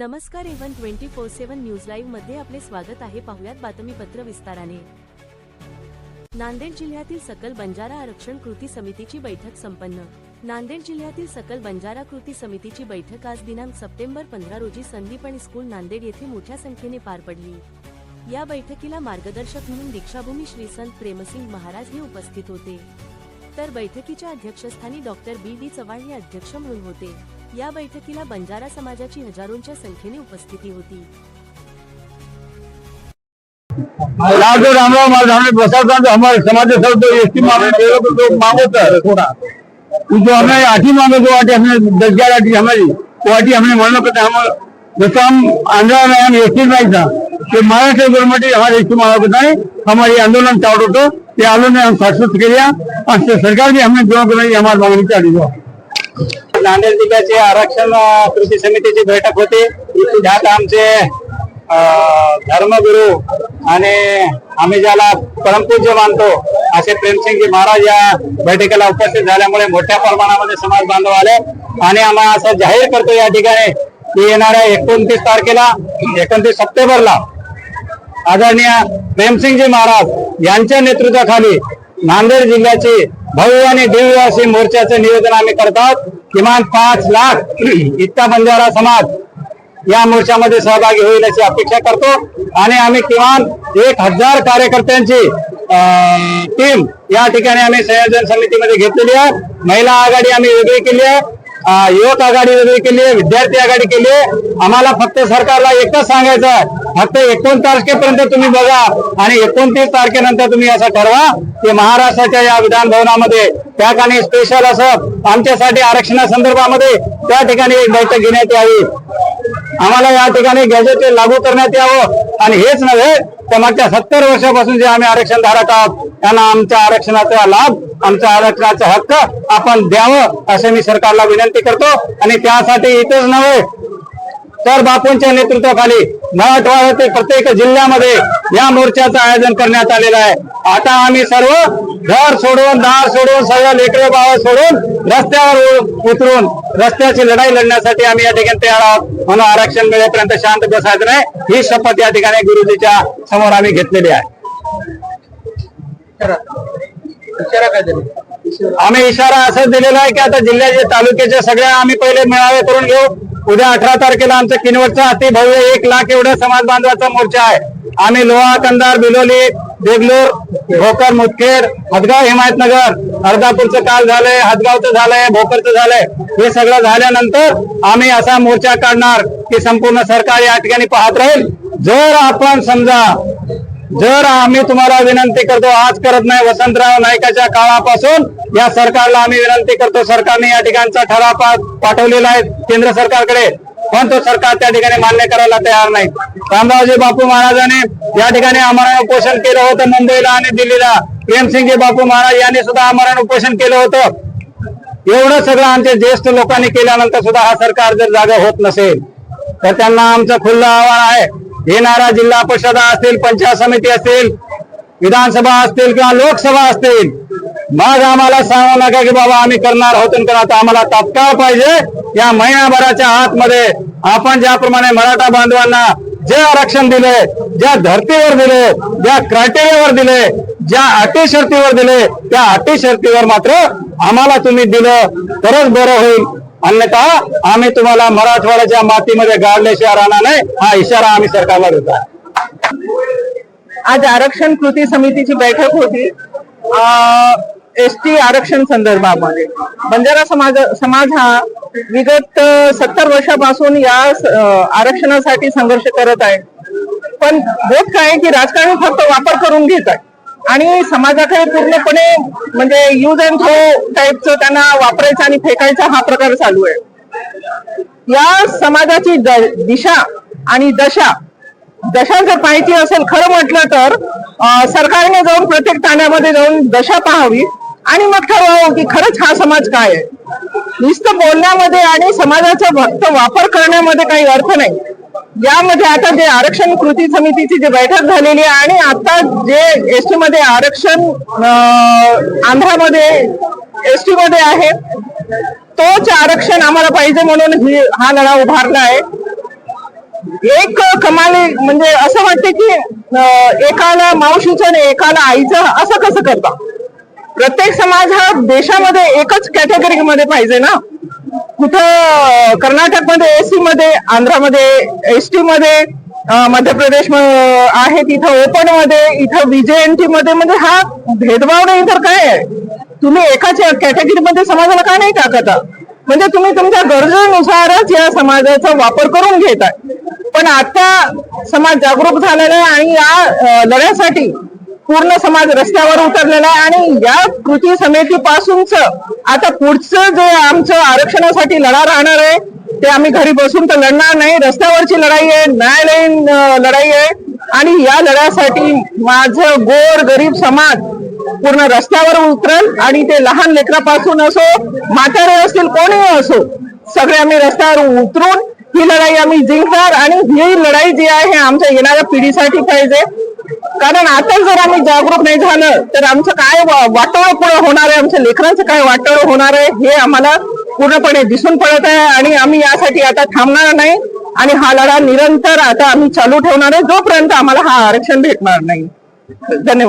नमस्कार even twenty four seven news लाईव्हमध्ये आपले स्वागत आहे. पाहुयात बातमीपत्र विस्ताराने. नांदेड जिल्ह्यातील सकल बंजारा आरक्षण कृती समितीची बैठक संपन्न. नांदेड जिल्ह्यातील सकल बंजारा कृती समितीची बैठक आज दिनांक सप्टेंबर पंधरा रोजी संदीपणी स्कूल नांदेड येथे मोठ्या संख्येने पार पडली. या बैठकीला मार्गदर्शक म्हणून दीक्षाभूमी श्री संत प्रेमसिंग महाराज हे उपस्थित होते. तर बैठकीच्या अध्यक्षस्थानी डॉक्टर बी डी चव्हाण हे अध्यक्ष म्हणून होते. या बैठकीला बंजारा समाजाची हजारोंच्या संख्येने उपस्थिती होती. लाडो रामराव महाराज हमने प्रसाद तो हमारे समाज से सब तो एसटी मांगे मेरे मांगो थोड़ा जो हमें आठी मांगे जो आठी हमने दस ग्यारह आठी हमारी वो आठी हमने हम हम आंध्रा में हम था। कि महाराष्ट्र गवर्नमेंट हमारे है आंदोलन चालू होतो ते आंदोलन हम सक्सेस केल्या सरकार भी हमने हमारी मागणी चालू नांदेड जिल्ह्याचे आरक्षण कृती समितीची बैठक होती. ज्यात आमचे धर्मगुरु आणि आम्ही ज्याला परमपूज्य मानतो असे प्रेमसिंगजी महाराज या बैठकीला उपस्थित झाल्यामुळे मोठ्या प्रमाणामध्ये समाज बांधव आले. आणि आम्ही असं जाहीर करतो या ठिकाणी की येणाऱ्या एकोणतीस तारखेला एकोणतीस सप्टेंबरला आदरणीय प्रेमसिंगजी महाराज यांच्या नेतृत्वाखाली नांदेड जिल्ह्याची भव्य आणि दिव्य असे मोर्चाचे निवेदन आम्ही करतात किमान पाच लाख इतका बंजारा समाज या मोर्चामध्ये सहभागी होईल अशी अपेक्षा करतो. आणि आम्ही किमान एक हजार कार्यकर्त्यांची टीम या ठिकाणी आम्ही संयोजन समितीमध्ये घेतलेली आहे. महिला आघाडी आम्ही वेगळी केली आहे. युवक आघाडी वेगळी केली आहे. विद्यार्थी आघाडी केली आहे. आम्हाला फक्त सरकारला एकच सांगायचं आहे. फक्त एकोण तारखेपर्यंत तुम्ही बघा आणि एकोणतीस तारखेनंतर तुम्ही असं ठरवा की महाराष्ट्राच्या या विधान भवनामध्ये त्या ठिकाणी स्पेशल असं आमच्यासाठी आरक्षणासंदर्भामध्ये त्या ठिकाणी एक बैठक घेण्यात यावी. आम्हाला या ठिकाणी गॅजेट लागू करण्यात यावं. आणि हेच नव्हे तर मागच्या सत्तर वर्षापासून जे आम्ही आरक्षण धारक आहोत त्यांना आमच्या आरक्षणाचा लाभ आमच्या आरक्षणाचा हक्क आपण द्यावं असं मी सरकारला विनंती करतो. आणि त्यासाठी इथेच नव्हे तर बापूंच्या नेतृत्वाखाली मराठवाड्यातील प्रत्येक जिल्ह्यामध्ये या मोर्चाचं आयोजन करण्यात आलेलं आहे. आता आम्ही सर्व घर सोडून दार सोडून सर्व लेकरे बाळ सोडून रस्त्यावर उतरून रस्त्याची लढाई लढण्यासाठी आम्ही या ठिकाणी तयार आहोत. म्हणून आरक्षण मिळेपर्यंत शांत बसायचं नाही. ही शपथ या ठिकाणी गुरुजीच्या समोर आम्ही घेतलेली आहे. आम्ही इशारा असं दिलेला आहे की आता जिल्ह्याचे तालुक्याचे सगळ्या आम्ही पहिले मेळावे करून घेऊ. उद्या अठरा तारखेला आमच्या किनवटचा अति भव्य एक लाख एवढा समाज बांधवाचा मोर्चा आहे. आम्ही लोहा कंदार बिलोली देगलूर भोकर मुदखेड हदगाव हिमायतनगर अर्धापूरचं काल झालंय हदगावचं झालंय भोकरचं झालंय. हे सगळं झाल्यानंतर आम्ही असा मोर्चा काढणार की संपूर्ण सरकार या ठिकाणी पाहत राहील. जर आपण समजा जर आम्ही तुम्हाला विनंती करतो आज करत नाही वसंतराव नाईकाच्या काळापासून या सरकारला आम्ही विनंती करतो. सरकारने या ठिकाणचा ठराव पाठवलेला आहे केंद्र सरकारकडे. पण तो सरकार त्या ठिकाणी मान्य करायला तयार नाही. रामरावजी बापू महाराजांनी या ठिकाणी आमरण उपोषण केलं होतं मुंबईला आणि दिल्लीला. प्रेमसिंगजी बापू महाराज यांनी सुद्धा आमरण उपोषण केलं होतं. एवढं सगळं आमच्या ज्येष्ठ लोकांनी केल्यानंतर सुद्धा हा सरकार जर जागा होत नसेल तर त्यांना आमचं खुल्लं आव्हान आहे. येणाऱ्या जिल्हा परिषदा असतील पंचायत समिती असतील विधानसभा असतील किंवा लोकसभा असतील मग आम्हाला सांगू नका की बाबा आम्ही करणार आहोत आणि करणार आम्हाला तात्काळ पाहिजे या महिनाभराच्या आतमध्ये आपण ज्याप्रमाणे मराठा बांधवांना जे आरक्षण दिले ज्या धर्तीवर दिले ज्या क्रायटेरियावर दिले ज्या अटी शर्तीवर दिले त्या अटी शर्तीवर मात्र आम्हाला तुम्ही दिलं तरच बरं होईल. अन्यथा आम्ही तुम्हाला मराठवाड्याच्या मातीमध्ये गाडल्याशिवाय राहणार नाही. हा इशारा आम्ही सरकारला देतो. आज आरक्षण कृती समितीची बैठक होती. एस टी आरक्षण संदर्भामध्ये. बंजारा समाज समाज हा विगत सत्तर वर्षापासून या आरक्षणासाठी संघर्ष करत आहे. पण होत काय की राजकारण फक्त वापर करून घेत आहे. आणि समाजाकडे पूर्णपणे म्हणजे यूज अँड थ्रो टाईपचं त्यांना वापरायचं आणि फेकायचा हा प्रकार चालू आहे. या समाजाची दिशा आणि दशा दशा जर पाहायची असेल खरं म्हटलं तर सरकारने जाऊन प्रत्येक ठाण्यामध्ये जाऊन दशा पाहावी आणि मग ठरवावं की खरंच हा समाज काय आहे. नुसतं बोलण्यामध्ये आणि समाजाचा फक्त वापर करण्यामध्ये काही अर्थ नाही. यामध्ये आता जे आरक्षण कृती समितीची जी बैठक झालेली आहे आणि आता जे एसटी मध्ये आरक्षण अं, आंध्रामध्ये एसटी मध्ये आहे तोच आरक्षण आम्हाला पाहिजे म्हणून ही हा लढा उभारला आहे. एक कमाली म्हणजे असं वाटते की एकाला मावशीचं आणि एकाला आईचं असं कसं करता? प्रत्येक समाज हा देशामध्ये एकच कॅटेगरी मध्ये पाहिजे ना? कुठं? कर्नाटकमध्ये एसी मध्ये आंध्रामध्ये एस टी मध्ये मध्य प्रदेश म- आहे तिथं ओपनमध्ये इथं विजेएनटी मध्ये म्हणजे हा भेदभाव नाही तर काय आहे? तुम्ही एकाच कॅटेगरी मध्ये समाजाला का नाही टाकत? म्हणजे तुम्ही तुमच्या गरजेनुसारच या समाजाचा वापर करून घेताय. पण आता समाज जागरूक झालेला आहे आणि या लढ्यासाठी पूर्ण समाज रस्त्यावर उतरलेला आहे आणि या कृती समितीपासूनच आता पुढचं जे आमचं आरक्षणासाठी लढा राहणार आहे ते आम्ही घरी बसून तर लढणार नाही. रस्त्यावरची लढाई आहे न्यायालयीन लढाई आहे. आणि या लढ्यासाठी माझं गोर गरीब समाज पूर्ण रस्त्यावर उतरल आणि ते लहान लेकरापासून असो म्हातारे असतील कोणीही असो सगळे आम्ही रस्त्यावर उतरून ही लढाई आम्ही जिंकणार आणि ही लढाई जी आहे आमच्या येणाऱ्या पिढीसाठी पाहिजे. कारण आता जर आम्ही जागरूक नाही झालं तर आमचं काय वाटोळं पुढे होणार आहे? आमच्या लेकरांचं काय वाटोळं होणार आहे? हे आम्हाला पूर्णपणे दिसून पडत आहे आणि आम्ही यासाठी आता थांबणार नाही. आणि हा लढा निरंतर आता आम्ही चालू ठेवणार आहे. जोपर्यंत आम्हाला हा आरक्षण भेटणार नाही. धन्यवाद.